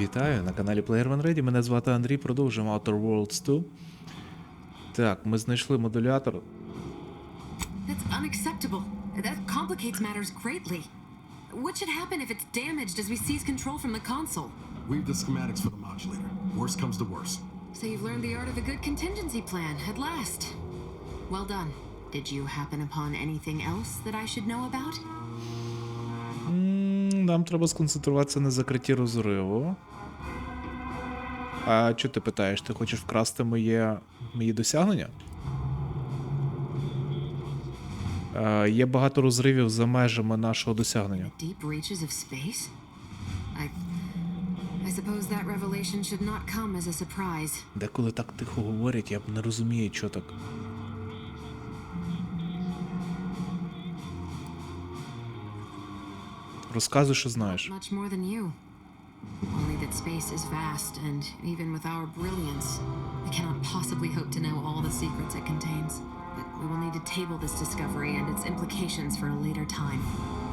Вітаю на каналі Player One Ready. Мене звати Андрій. Продовжуємо Outer Worlds 2. Так, ми знайшли модулятор. That's unacceptable. That complicates matters greatly. What should happen if it's damaged as we seize control from the console? Read the schematics for the modulator. Worst comes to worst. So you've learned the art of a good contingency plan at last. Well done. Did you happen upon anything else that I should know about? Нам треба сконцентруватися на закритті розриву. А що ти питаєш? Ти хочеш вкрасти моє, мої досягнення? Е, є багато розривів за межами нашого досягнення. Деколи так тихо говорять, я б не розумію, що так. Розказуй, що знаєш. That space is vast, and even with our brilliance, we cannot possibly hope to know all the secrets it contains. But we will need to table this discovery and its implications for a later time.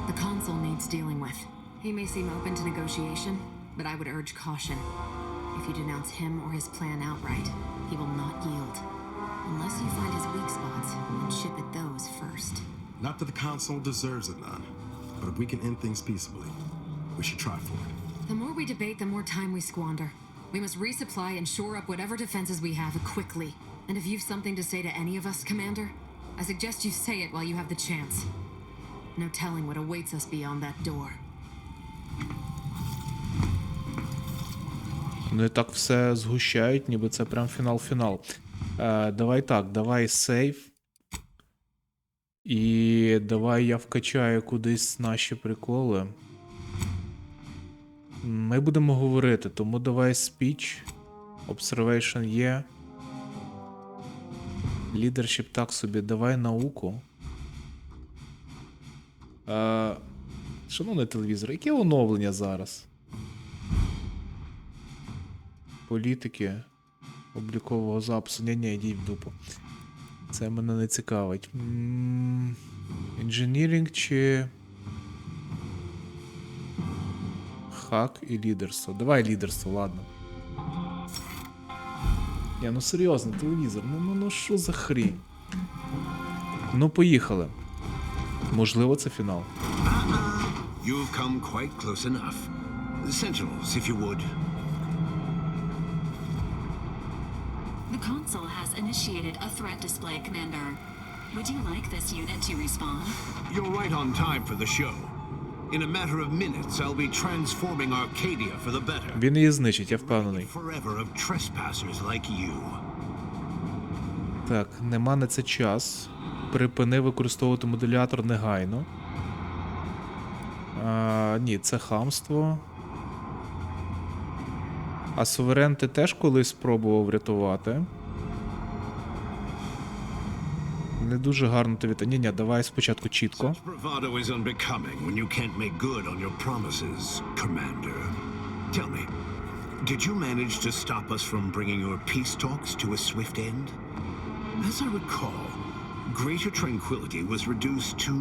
The consul needs dealing with. He may seem open to negotiation, but I would urge caution. If you denounce him or his plan outright, he will not yield. Unless you find his weak spots and chip at those first. Not that the Consul deserves it none, but if we can end things peaceably, we should try for it. The more we debate, the more time we squander. We must resupply and shore up whatever defenses we have quickly. And if you've something to say to any of us, Commander, I suggest you say it while you have the chance. No telling what awaits us beyond that door. Вони так все згущають, ніби це прям фінал-фінал. Е, давай так, давай сейф. І давай я вкачаю кудись наші приколи. Ми будемо говорити, тому давай speech. Observation є. Leadership так собі, давай науку. Е, шановний телевізор, яке оновлення зараз? політики облікового запису. Ні, ні, йдіть в дупу. Це мене не цікавить. Інженірінг чи. Хак і лідерство. Давай лідерство, ладно. Ні, ну серйозно, телевізор. Ну ну ну що за хрінь? Ну, поїхали. Можливо, це фінал. You've come quite close enough. Sentinels, if you would. The console has initiated a threat display, Commander. Would you like this unit to respond? You're right on time for the show. In a matter of minutes, I'll be transforming Arcadia for the better. Він її знищить, я впевнений. Forever of trespassers like you. Так, нема на це час. Припини використовувати модулятор негайно. А, ні, це хамство. А суверен ти теж колись спробував врятувати. Не дуже гарно тобі. та- Ні, ні, давай спочатку чітко. Bravado is unbecoming when you can't make good on your promises, Commander. Tell me, did you manage to stop us from bringing your peace talks to a swift end? As I recall, Greater Tranquility was reduced to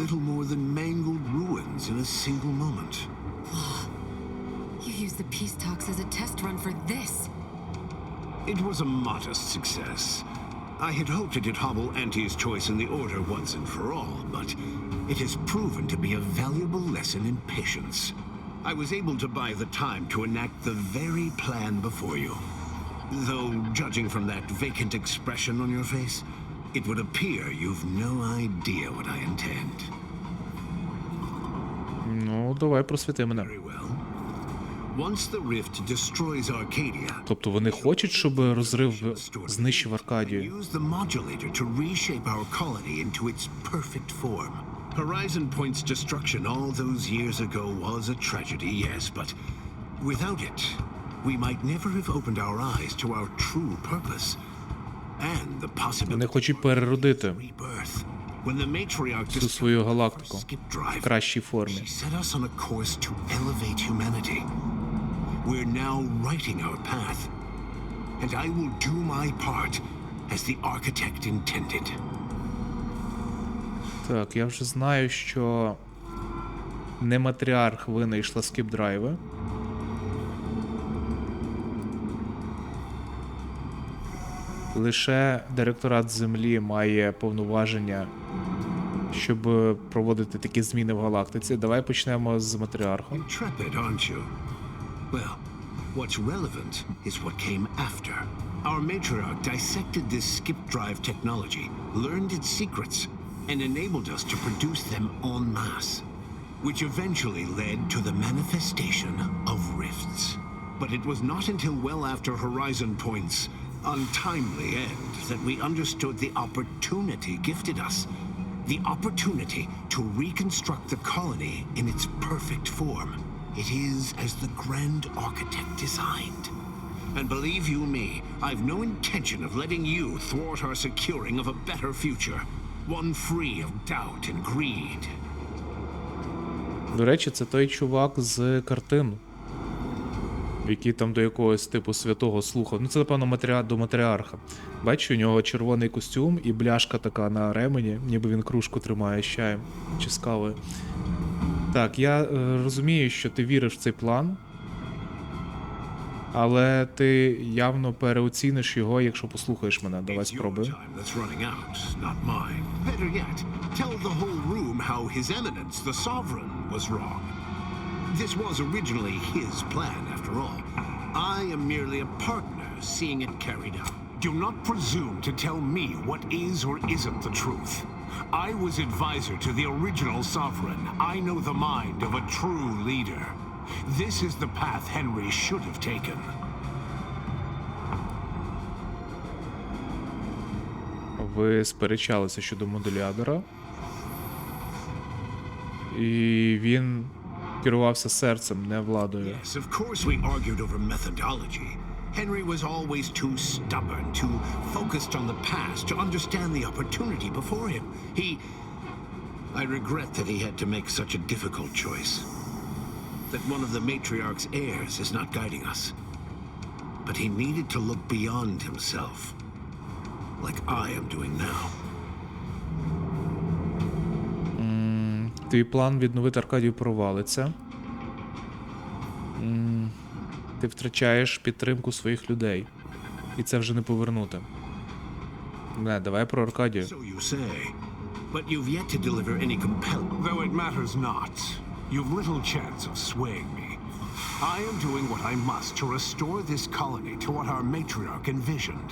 little more than mangled ruins in a single moment. You used the peace talks as a test run for this. It was a modest success. I had hoped it'd hobble Auntie's choice in the Order once and for all, but it has proven to be a valuable lesson in patience. I was able to buy the time to enact the very plan before you. Though, judging from that vacant expression on your face, it would appear you've no idea what I intend. Ну, давай просвіти мене. Very well. Тобто вони хочуть, щоб розрив знищив Аркадію. Horizon Point's destruction all those years ago was a tragedy, yes, but without it, we might never have opened our eyes to our true purpose and the Вони possibility хочуть переродити всю свою галактику в кращій формі. she set us on a course to elevate humanity. We're now writing our path. And I will do my part as the architect intended. Так, я вже знаю, що не матріарх винайшла скіп-драйви. Лише директорат Землі має повноваження, щоб проводити такі зміни в галактиці. Давай почнемо з матріарху. матріарха. Well, what's relevant is what came after. Our matriarch dissected this skip drive technology, learned its secrets, and enabled us to produce them en masse, which eventually led to the manifestation of rifts. But it was not until well after Horizon Point's untimely end that we understood the opportunity gifted us. The opportunity to reconstruct the colony in its perfect form. It is as the Grand Architect designed. And believe you me, I've no intention of letting you thwart our securing of a better future. One free of doubt and greed. До речі, це той чувак з картин, який там до якогось типу святого слухав. Ну, це, напевно, матріа... до матріарха. Бачу, у нього червоний костюм і бляшка така на ремені, ніби він кружку тримає з чаєм чи з кавою. Так, я е, розумію, що ти віриш в цей план. Але ти явно переоціниш його, якщо послухаєш мене. Давай wrong. This was originally his plan, after all. I am merely a partner seeing it carried out. Do not presume to tell me what is or isn't the truth. I was advisor to the original sovereign. I know the mind of a true leader. This is the path Henry should have taken. Ви сперечалися щодо модулятора. І він керувався серцем, не владою. Yes, of course we argued over methodology. Henry was always too stubborn, too focused on the past to understand the opportunity before him. He. I regret that he had to make such a difficult choice. That one of the matriarch's heirs is not guiding us. But he needed to look beyond himself. Like I am doing now. Твій план відновити Аркадію провалиться. М, Ти втрачаєш підтримку своїх людей. І це вже не повернути. Не, давай про Аркадію. But you've yet to deliver any compelling. Though it matters not, you've little chance of swaying me. I am doing what I must to restore this colony to what our matriarch envisioned.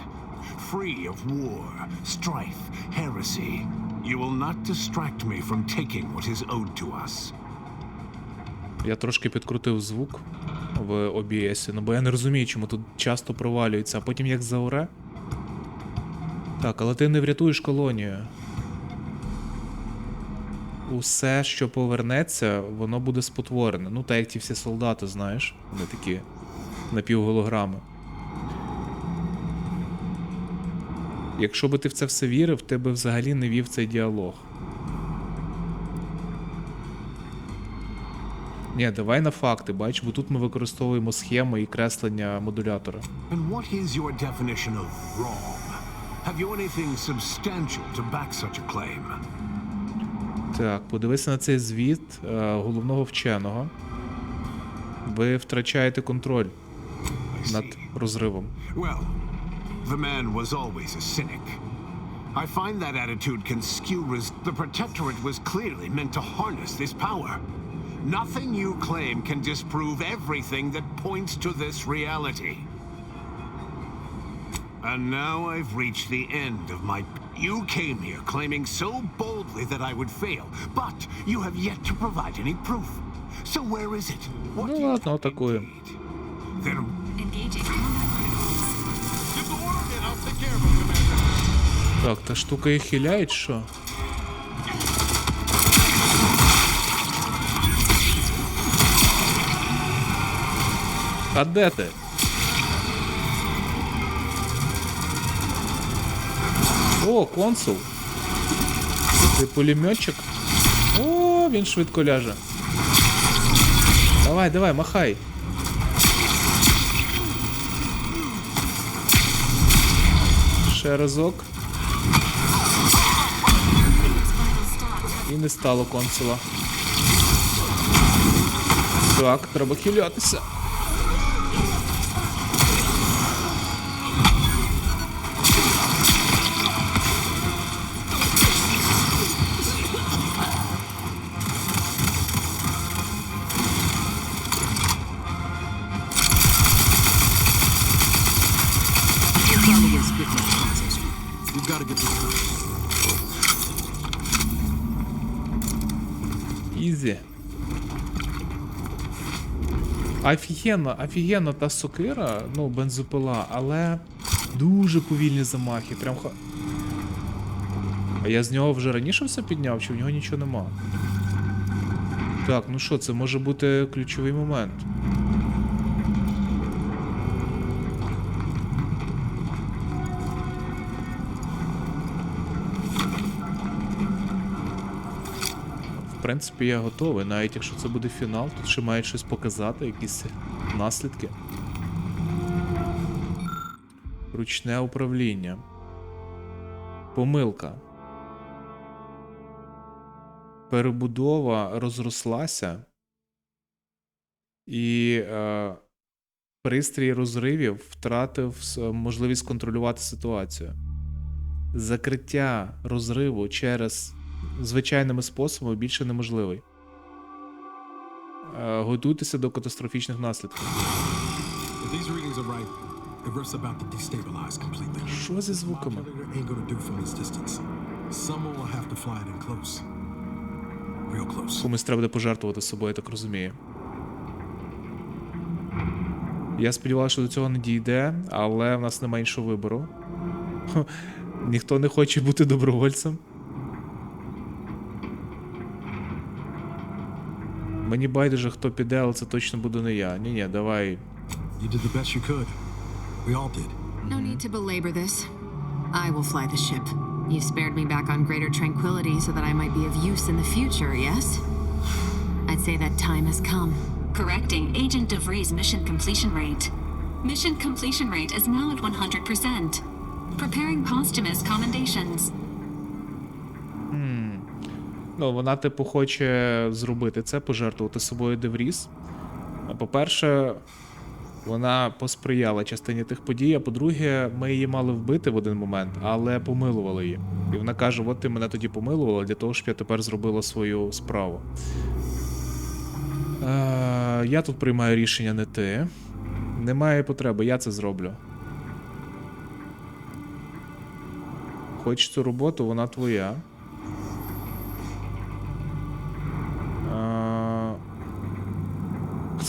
Free of war, strife, heresy. You will not distract me from taking what is owed to us. Я трошки підкрутив звук в OBS, ну бо я не розумію, чому тут часто провалюється, а потім як заоре. Так, але ти не врятуєш колонію. Усе, що повернеться, воно буде спотворене. Ну, так як ті всі солдати, знаєш, вони такі напівголограми. Якщо би ти в це все вірив, ти би взагалі не вів цей діалог. Ні, давай на факти, бач, бо тут ми використовуємо схеми і креслення модулятора. And what is your definition of wrong? Have you anything substantial to back such a claim? Так, подивися на цей звіт е, головного вченого. Ви втрачаєте контроль над розривом. Well, the man was always a cynic. I find that attitude can skew res- The Protectorate was clearly meant to harness this power. Nothing you claim can disprove everything that points to this reality. And now I've reached the end of my. You came here claiming so boldly that I would fail, but you have yet to provide any proof. So where is it? What Ну do you ладно, атакуємо. Then Engaging combat protocols. Give the order and I'll take care of him, Commander. Так, та штука їх хиляє, чи що? А де? О, консул. Ти пулеметчик? О, він швидко. Давай, давай, махай. Ще І не стало консула. Так, треба хилятися. Офігенно, офігенно та сокира, ну, бензопила, але дуже повільні замахи. Прям ха. А я з нього вже раніше все підняв, чи в нього нічого нема? Так, ну що, це може бути ключовий момент. Принципі, я готовий, навіть якщо це буде фінал, тут ще мають щось показати, якісь наслідки. Ручне управління. Помилка. Перебудова розрослася. І е, пристрій розривів втратив можливість контролювати ситуацію. Закриття розриву через звичайними способами більше неможливий. Е, Готуйтеся до катастрофічних наслідків. Що зі звуками? Комусь треба буде пожертвувати собою, я так розумію. Я сподівався, що до цього не дійде, але в нас немає іншого вибору. Ніхто не хоче бути добровольцем. Мені байдуже, хто піде, але це точно буду не я. Ні, ні, давай. You did the best you could. We all did. No need to belabor this. I will fly the ship. You spared me back on greater tranquility so that I might be of use in the future, yes? I'd say that time has come. Correcting Agent DeVries' mission completion rate. Mission completion rate is now at 100%. Preparing posthumous commendations. Ну, вона, типу, хоче зробити це, пожертвувати собою Девріс. По-перше, вона посприяла частині тих подій, а по-друге, ми її мали вбити в один момент, але помилували її. І вона каже: от ти мене тоді помилувала для того, щоб я тепер зробила свою справу. Е, я тут приймаю рішення не ти. Немає потреби, я це зроблю. Хоч цю роботу, вона твоя.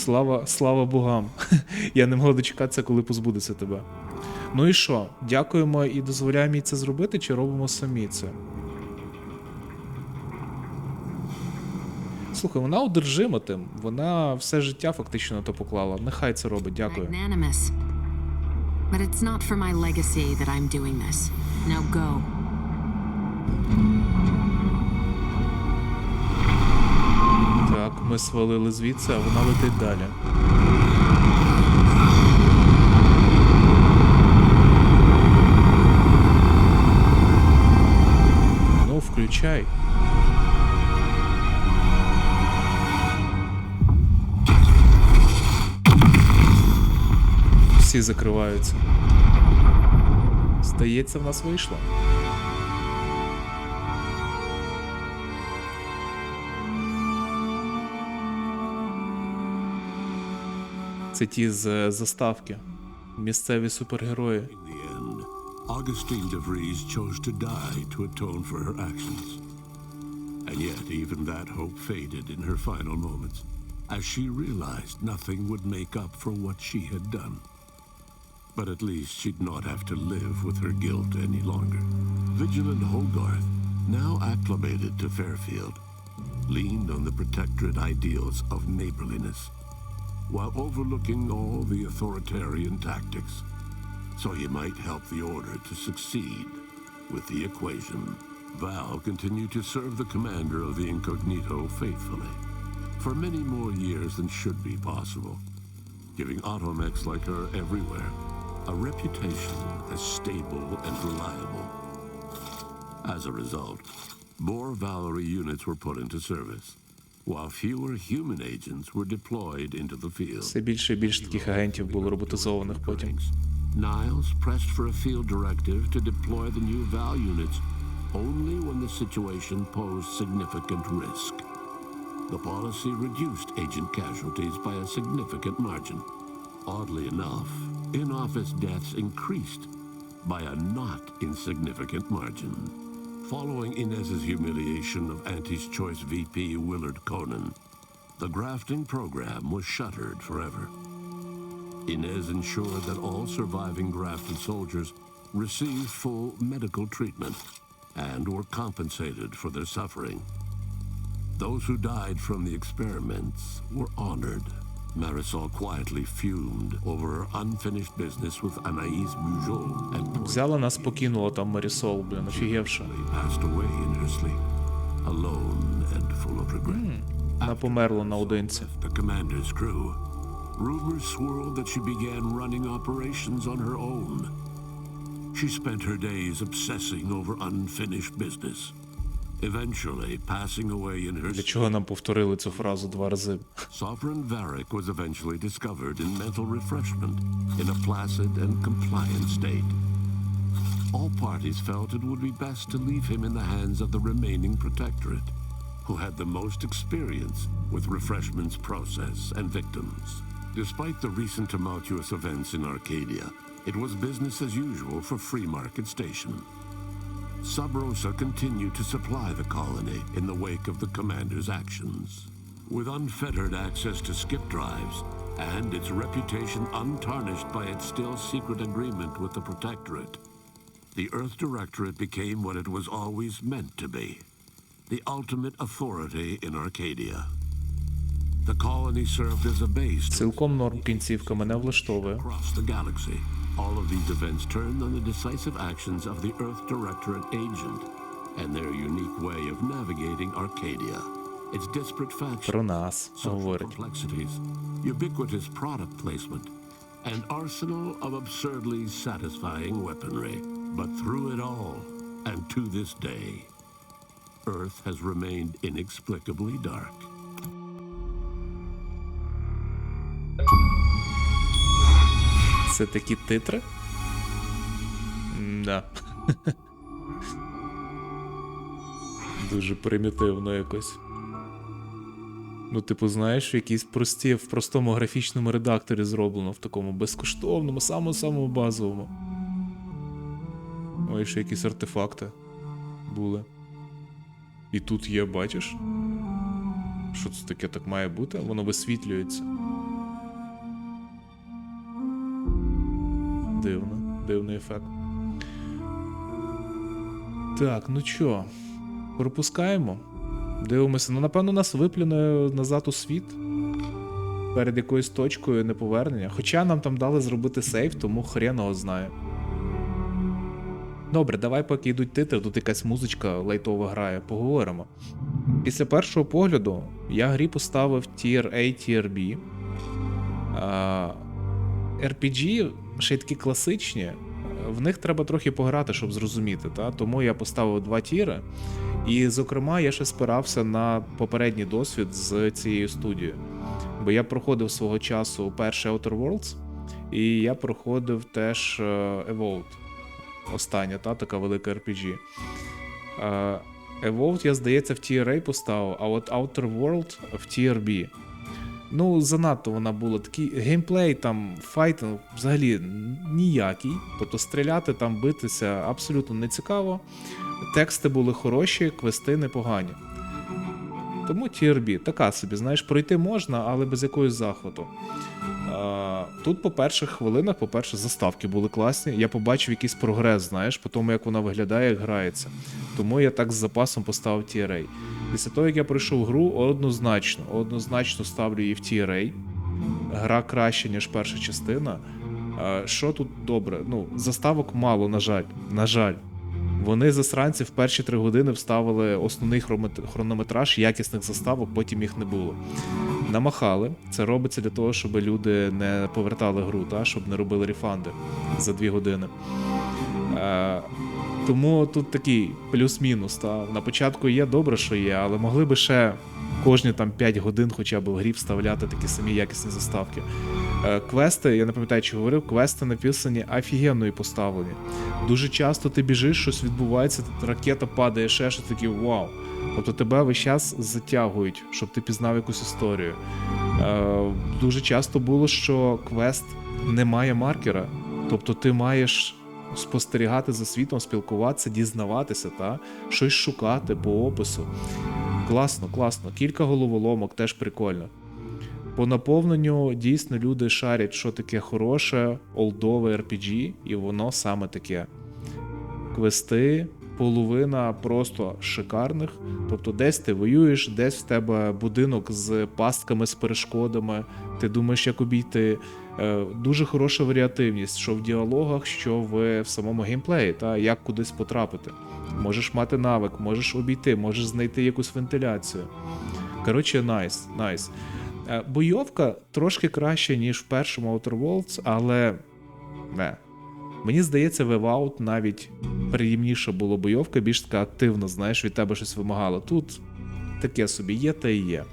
Слава, слава богам. Я не можу дочекатися, коли позбудеться тебе. Ну і що? Дякуємо і дозволяємо їй це зробити, чи робимо самі це? Слухай, вона одержима тим. Вона все життя фактично на то поклала. Нехай це робить, дякую. But it's not for my legacy that I'm doing this. Now go. Ми свалили звідси, а вона летить далі. Ну, включай. Всі закриваються. Здається, в нас вийшло. Це ті з е, заставки. Місцеві супергерої. In the end, Augustine de Vries chose to die to atone for her actions. And yet, even that hope faded in her final moments, as she realized nothing would make up for what she had done. But at least she'd not have to live with her guilt any longer. Vigilant Hogarth, now acclimated to Fairfield, leaned on the protectorate ideals of neighborliness, while overlooking all the authoritarian tactics so he might help the Order to succeed with the equation. Val continued to serve the commander of the Incognito faithfully for many more years than should be possible, giving automechs like her everywhere a reputation as stable and reliable. As a result, more Valerie units were put into service, while fewer human agents were deployed into the field. Все більше і більше таких агентів було роботизованих потім. Niles pressed for a field directive to deploy the new VAL units only when the situation posed significant risk. The policy reduced agent casualties by a significant margin. Oddly enough, in-office deaths increased, by a not insignificant margin. Following Inez's humiliation of Auntie's Choice VP Willard Conan, the grafting program was shuttered forever. Inez ensured that all surviving grafted soldiers received full medical treatment and were compensated for their suffering. Those who died from the experiments were honored. Marisol quietly fumed over her unfinished business with Anaïs Bujold and Взяла нас, покинула там Марісол, блін, офігевша. pointedly passed away in her sleep, alone and full of regret. Вона померла наодинці. left the commander's crew, rumors swirled that she began running operations on her own. She spent her days obsessing over unfinished business, Для чого нам повторили цю фразу два рази? Sovereign Varric was eventually discovered in mental refreshment in a placid and compliant state. All parties felt it would be best to leave him in the hands of the remaining protectorate, who had the most experience with refreshment's process and victims. Despite the recent tumultuous events in Arcadia, it was business as usual for Free Market Station. Sub Rosa continued to supply the colony in the wake of the commander's actions. With unfettered access to skip drives and its reputation untarnished by its still secret agreement with the Protectorate, the Earth Directorate became what it was always meant to be the ultimate authority in Arcadia. The colony served as a base to Цілком норм кінцівка мене влаштовує. across the galaxy. All of these events turned on the decisive actions of the Earth Directorate agent and their unique way of navigating Arcadia. Its disparate factions, Про нас social говорить. complexities, ubiquitous product placement, an arsenal of absurdly satisfying weaponry. But through it all, and to this day, Earth has remained inexplicably dark. Це такі титри? Да. Дуже примітивно якось. Ну, типу, знаєш, в якійсь прості, в простому графічному редакторі зроблено, в такому безкоштовному, самому-самому базовому. Ой, ще якісь артефакти були. І тут є, бачиш? Що це таке так має бути? Воно висвітлюється. Дивно, дивний ефект. Так, ну чо, пропускаємо. Дивимося. Ну, напевно, нас виплюне назад у світ. Перед якоюсь точкою неповернення. Хоча нам там дали зробити сейф, тому хрен його знає. Добре, давай поки йдуть титри, тут якась музичка лайтова грає, поговоримо. Після першого погляду я грі поставив Tier A, Tier B. RPG, ще й такі класичні, в них треба трохи пограти, щоб зрозуміти. Та? Тому я поставив два тіри. І, зокрема, я ще спирався на попередній досвід з цією студією. Бо я проходив свого часу перший Outer Worlds, і я проходив теж е, Evolved. Остання, та, така велика RPG. Е, Evolved, я, здається, в Tier A поставив, а от Outer World в Tier B. Ну, занадто вона була. Такий геймплей, там, файт взагалі ніякий. Тобто стріляти там, битися абсолютно не цікаво. Тексти були хороші, квести непогані. Тому TRB, така собі, знаєш, пройти можна, але без якогось захвату. Тут, по перших хвилинах, по-перше, заставки були класні. Я побачив якийсь прогрес, знаєш, по тому, як вона виглядає, як грається. Тому я так з запасом поставив TRA. Після того, як я пройшов гру, однозначно, однозначно ставлю її в TRA. Гра краще, ніж перша частина. Що тут добре? Ну, заставок мало, на жаль. На жаль. Вони засранці в перші три години вставили основний хронометраж якісних заставок, потім їх не було. Намахали. Це робиться для того, щоб люди не повертали гру, та, щоб не робили рефанди за дві години. Е, тому тут такий плюс-мінус. Та. На початку є добре, що є, але могли би ще кожні там 5 годин хоча б в грі вставляти такі самі якісні заставки. Е, Квести, я не пам'ятаю, чи говорив, квести написані офігенно і поставлені. Дуже часто ти біжиш, щось відбувається, ракета падає, ще щось такий вау. Тобто тебе весь час затягують, щоб ти пізнав якусь історію. Е, дуже часто було, що квест не має маркера. Тобто ти маєш спостерігати за світом, спілкуватися, дізнаватися, та щось шукати по опису. Класно, класно. Кілька головоломок теж прикольно. По наповненню дійсно люди шарять, що таке хороше, олдове RPG, і воно саме таке. Квести, половина просто шикарних. Тобто, десь ти воюєш, десь в тебе будинок з пастками, з перешкодами, ти думаєш, як обійти. Е, Дуже хороша варіативність, що в діалогах, що в, в самому геймплеї, та як кудись потрапити. Можеш мати навик, можеш обійти, можеш знайти якусь вентиляцію. Коротше, найс, найс. Е, Бойовка трошки краще, ніж в першому Outer Worlds, але не. Мені здається, в навіть приємніша була бойовка, більш така активна, знаєш, від тебе щось вимагало. Тут таке собі є та і є.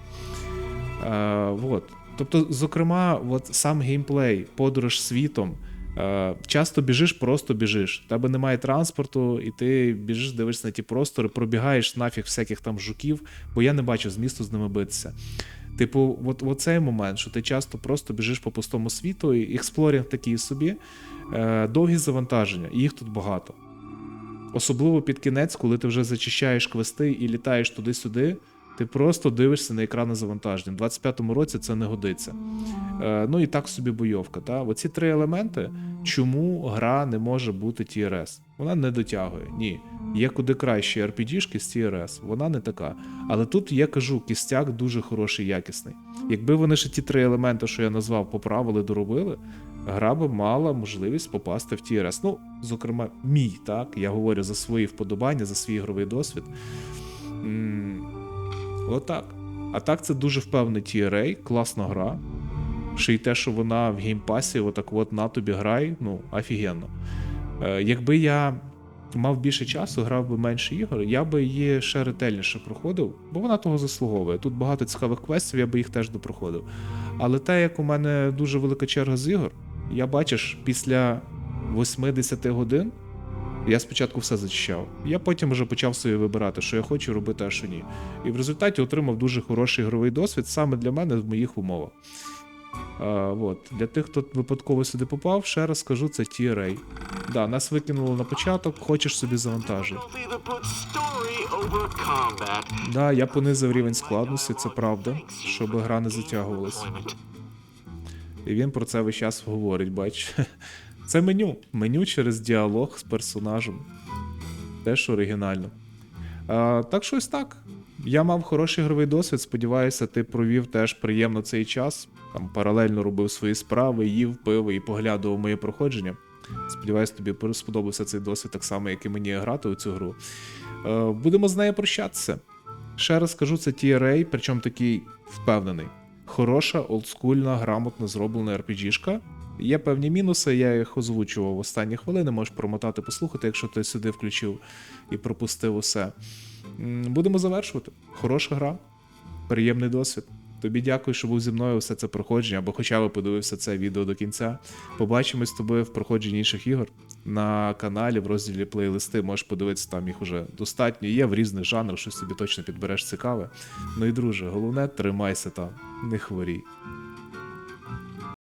Е, вот. Тобто, зокрема, от сам геймплей, подорож світом. Е, часто біжиш, просто біжиш. В тебе немає транспорту, і ти біжиш, дивишся на ті простори, пробігаєш нафіг всяких там жуків, бо я не бачив змісту з ними битися. Типу, от, оцей цей момент, що ти часто просто біжиш по пустому світу, і експлорінг такий собі, е, довгі завантаження, і їх тут багато. Особливо під кінець, коли ти вже зачищаєш квести і літаєш туди-сюди, ти просто дивишся на екрани завантаження. У 25-му році це не годиться. Е, ну і так собі бойовка. Та? Оці три елементи, чому гра не може бути TRS? Вона не дотягує. Ні. Є куди кращі RPG-шки з TRS, вона не така. Але тут я кажу, кістяк дуже хороший, якісний. Якби вони ще ті три елементи, що я назвав, поправили, доробили, гра би мала можливість попасти в TRS. Ну, зокрема, мій, так. Я говорю за свої вподобання, за свій ігровий досвід. Отак. А так це дуже впевнений TRA, класна гра. Ще й те, що вона в геймпасі, отак от на тобі грай, ну, офігенно. Е, якби я мав більше часу, грав би менше ігор, я би її ще ретельніше проходив, бо вона того заслуговує. Тут багато цікавих квестів, я би їх теж допроходив. Але те, як у мене дуже велика черга з ігор, я бачиш, після 80 годин я спочатку все зачищав. Я потім вже почав собі вибирати, що я хочу робити, а що ні. І в результаті отримав дуже хороший ігровий досвід саме для мене в моїх умовах. А, от. Для тих, хто випадково сюди попав, ще раз скажу, це TRA. Да, нас викинуло на початок, хочеш собі завантажуй. Да, я понизив рівень складності, це правда, щоб гра не затягувалася. І він про це весь час говорить, бач. Це меню. Меню через діалог з персонажем. Теж оригінально. А, так що ось так. Я мав хороший ігровий досвід. Сподіваюся, ти провів теж приємно цей час. Там паралельно робив свої справи, їв, пив і поглядував моє проходження. Сподіваюсь, тобі сподобався цей досвід так само, як і мені грати у цю гру. Е, будемо з нею прощатися. Ще раз скажу, це TRA, причому такий впевнений. Хороша, олдскульна, грамотно зроблена RPG-шка. Є певні мінуси, я їх озвучував в останні хвилини, можеш промотати, послухати, якщо ти сюди включив і пропустив усе. Будемо завершувати. Хороша гра, приємний досвід. Тобі дякую, що був зі мною все це проходження, або хоча б подивився це відео до кінця. Побачимось з тобою в проходженні інших ігор на каналі в розділі плейлисти. Можеш подивитися, там їх уже достатньо. Є в різних жанрах, щось собі точно підбереш цікаве. Ну і друже, головне, тримайся там, не хворій.